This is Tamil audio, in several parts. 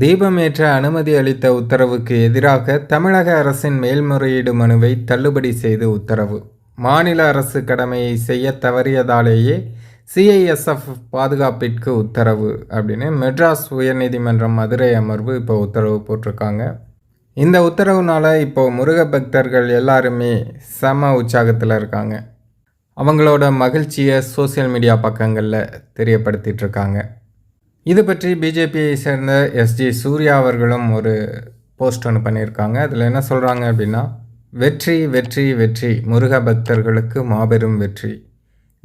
தீபமேற்ற அனுமதி அளித்த உத்தரவுக்கு எதிராக தமிழக அரசின் மேல்முறையீடு மனுவை தள்ளுபடி செய்து உத்தரவு. மாநில அரசு கடமையை செய்ய தவறியதாலேயே சிஐஎஸ்எஃப் பாதுகாப்பிற்கு உத்தரவு அப்படின்னு மெட்ராஸ் உயர்நீதிமன்றம் மதுரை அமர்வு இப்போ உத்தரவு போட்டிருக்காங்க. இந்த உத்தரவுனால இப்போ முருக பக்தர்கள் எல்லாருமே செம உற்சாகத்தில் இருக்காங்க. அவங்களோட மகிழ்ச்சியை சோஷியல் மீடியா பக்கங்களில் தெரியப்படுத்திகிட்ருக்காங்க இது பற்றி பிஜேபியை சேர்ந்த எஸ்ஜி சூர்யா அவர்களும் ஒரு போஸ்ட் ஒன்று பண்ணியிருக்காங்க. அதில் என்ன சொல்கிறாங்க அப்படின்னா வெற்றி வெற்றி வெற்றி முருக பக்தர்களுக்கு மாபெரும் வெற்றி.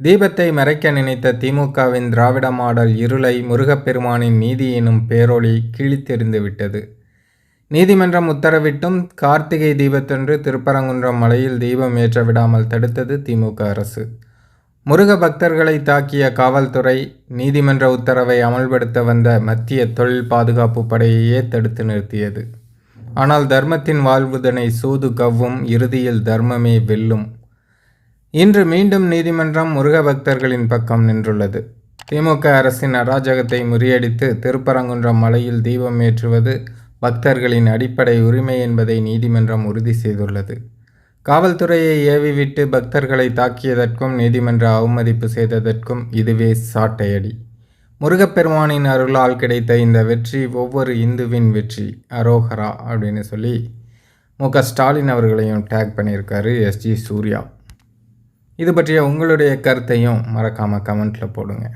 தீபத்தை மறைக்க நினைத்த திமுகவின் திராவிட மாடல் இருளை முருகப்பெருமானின் நீதி எனும் பேரொளி கிழித்தெறிந்து விட்டது. நீதிமன்றம் உத்தரவிட்டும் கார்த்திகை தீபத்தன்று திருப்பரங்குன்றம் மலையில் தீபம் ஏற்ற விடாமல் தடுத்தது திமுக அரசு. முருக பக்தர்களை தாக்கிய காவல்துறை நீதிமன்ற உத்தரவை அமல்படுத்த வந்த மத்திய தொழில் பாதுகாப்பு படையையே தடுத்து நிறுத்தியது. ஆனால் தர்மத்தின் வாழ்வுதனை சூது கவ்வும் இறுதியில் தர்மமே வெல்லும். இன்று மீண்டும் நீதிமன்றம் முருக பக்தர்களின் பக்கம் நின்றுள்ளது. திமுக அரசின் அராஜகத்தை முறியடித்து திருப்பரங்குன்றம் மலையில் தீபம் ஏற்றுவது பக்தர்களின் அடிப்படை உரிமை என்பதை நீதிமன்றம் உறுதி செய்துள்ளது. காவல்துறையை ஏவிவிட்டு பக்தர்களை தாக்கியதற்கும் நீதிமன்ற அவமதிப்பு செய்ததற்கும் இதுவே சாட்டையடி. முருகப்பெருமானின் அருளால் கிடைத்த இந்த வெற்றி ஒவ்வொரு இந்துவின் வெற்றி. அரோஹரா அப்படின்னு சொல்லி மு. க. ஸ்டாலின் அவர்களையும் டேக் பண்ணியிருக்காரு எஸ்ஜி சூர்யா. இது பற்றிய உங்களுடைய கருத்தையும் மறக்காமல் கமெண்ட்டில் போடுங்க.